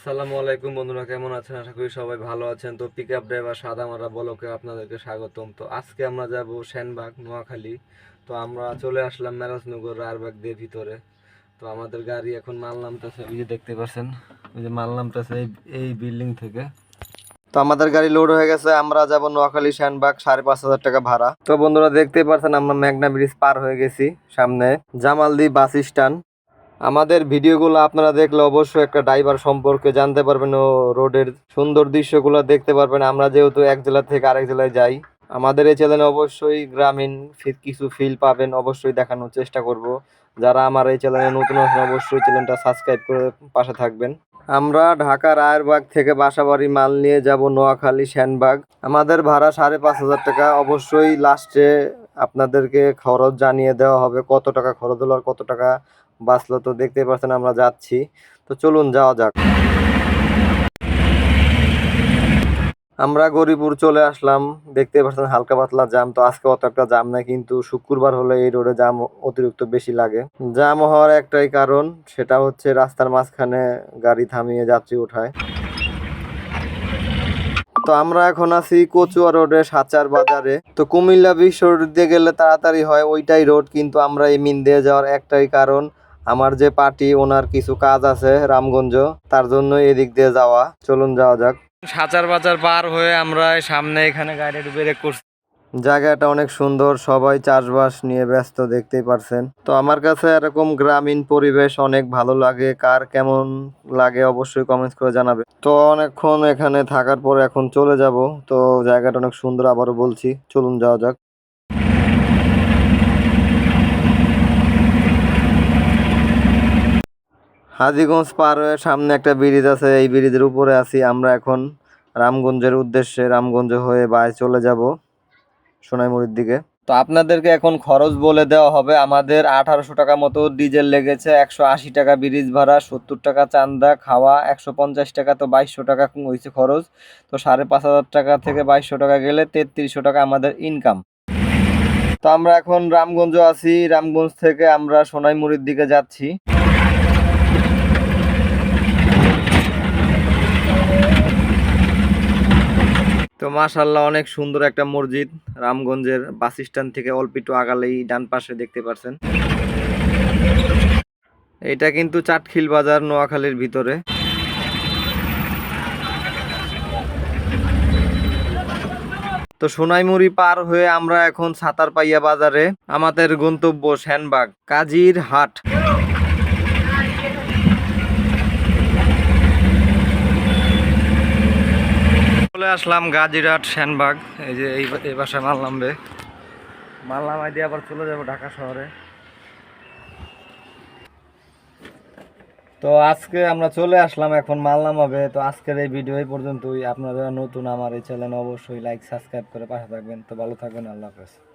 আসসালামু আলাইকুম বন্ধুরা, কেমন আছেন? আশা করি সবাই ভালো আছেন। তো পিক আপ ড্রাইভার সাদামারা বলকে আপনাদেরকে স্বাগতম। তো আজকে আমরা যাব সেনবাগ, নোয়াখালী। তো আমরা চলে আসলাম মেরাজনগর রায়বাগ দিয়ে ভিতরে। তো আমাদের গাড়ি এখন মাল নামতেছে ওই যে দেখতে পাচ্ছেন? ওই যে মাল নামতেছে এই বিল্ডিং থেকে। তো আমাদের গাড়ি লোড হয়ে গেছে, আমরা যাব নোয়াখালী শ্যানবাগ সাড়ে পাঁচ হাজার টাকা ভাড়া। তো বন্ধুরা দেখতেই পাচ্ছেন আমরা মেঘনা ব্রিজ পার হয়ে গেছি সামনে। জামালদি বাস স্ট্যান্ড আমাদের ভিডিওগুলো আপনারা দেখলে অবশ্যই একটা ড্রাইভার সম্পর্কে জানতে পারবেন ও রোডের সুন্দর দৃশ্যগুলো দেখতে পারবেন। আমরা যেহেতু এক জেলা থেকে আরেক জেলায় যাই, আমাদের এই চ্যানেলে অবশ্যই গ্রামীণ কিছু ফিল পাবেন, অবশ্যই দেখানোর চেষ্টা করব। যারা আমার এই চ্যানেলে নতুন আছেন, অবশ্যই চ্যানেলটা সাবস্ক্রাইব করে পাশে থাকবেন। আমরা ঢাকার রায়েরবাগ থেকে বাসাবাড়ি মাল নিয়ে যাব নোয়াখালী শ্যানবাগ আমাদের ভাড়া সাড়ে পাঁচ হাজার টাকা। অবশ্যই লাস্টে আপনাদেরকে খরচ জানিয়ে দেওয়া হবে, কত টাকা খরচ হলো আর কত টাকা বাঁচলো তো দেখতে পাচ্ছেন আমরা যাচ্ছি। তো চলুন যাওয়া যাক। আমরা গরিপুর চলে আসলাম। দেখতে পাচ্ছেন হালকা পাতলা জাম তো আজকে অত একটা জাম নাই কিন্তু শুক্রবার হলে এই রোডে জাম অতিরিক্ত বেশি লাগে। জাম হওয়ার একটাই কারণ, সেটা হচ্ছে রাস্তার মাঝখানে গাড়ি থামিয়ে যাত্রী ওঠায়। তো আমরা এখন আছি কচুয়া রোডে, সাচার বাজারে। তো কুমিল্লা বিশ্ব রোড দিয়ে গেলে তাড়াতাড়ি হয় ওইটাই রোড, কিন্তু আমরা এই মিন দিয়ে যাওয়ার একটাই কারণ আমার যে পার্টি ওনার কিছু কাজ আছে রামগঞ্জ তার জন্য এদিক দিয়ে যাওয়া। চলুন যাওয়া যাক। সাচার বাজার পার হয়ে আমরা সামনে এখানে গাড়ি ব্রেক করছি। জায়গাটা অনেক সুন্দর সবাই চাষবাস নিয়ে ব্যস্ত দেখতেই পারছেন। তো আমার কাছে এরকম গ্রামীণ পরিবেশ অনেক ভালো লাগে কার কেমন লাগে অবশ্যই কমেন্টস করে জানাবে। তো অনেকক্ষণ এখানে থাকার পর এখন চলে যাব তো জায়গাটা অনেক সুন্দর আবারও বলছি চলুন যাওয়া যাক। হাজিগঞ্জ পার হয়ে সামনে একটা ব্রিজ আছে, এই ব্রিজের উপরে আছি আমরা এখন। রামগঞ্জের উদ্দেশ্যে রামগঞ্জ হয়ে বাই চলে যাব সোনাইমুড়ির দিকে। তো আপনাদেরকে এখন খরচ বলে দেওয়া হবে, আমাদের আঠারোশো টাকা মতো ডিজেল লেগেছে, একশো আশি টাকা ব্রিজ ভাড়া, সত্তর টাকা চান্দা, খাওয়া একশো পঞ্চাশ টাকা, তো বাইশশো টাকা হয়েছে খরচ। তো সাড়ে পাঁচ হাজার টাকা থেকে বাইশশো টাকা গেলে তেত্রিশশো টাকা আমাদের ইনকাম তো আমরা এখন রামগঞ্জ আছি, রামগঞ্জ থেকে আমরা সোনাইমুড়ির দিকে যাচ্ছি। তো মাশাল্লাহ অনেক সুন্দর একটা মসজিদ রামগঞ্জের বাস স্ট্যান্ড থেকে অল্প একটু আগালেই ডান পাশে দেখতে পারছেন। এটা কিন্তু চাটখিল বাজার নোয়াখালীর ভিতরে। তো সোনাইমুড়ি পার হয়ে আমরা এখন সাতারপাইয়া বাজারে, আমাদের গন্তব্য শ্যানবাগ কাজীর হাট আসলাম গাজিরহাট শ্যানবাগ এই যে এই এই বাসায় মাল নামবে। মাল নামাই দিয়ে আবার চলে যাব ঢাকা শহরে। তো আজকে আমরা চলে আসলাম, এখন মাল নামাবে। তো আজকের এই ভিডিও এই পর্যন্তই। আপনারা নতুন আমার এই চ্যানেল অবশ্যই লাইক সাবস্ক্রাইব করে পাশে থাকবেন। তো ভালো থাকবেন, আল্লাহ হাফেজ।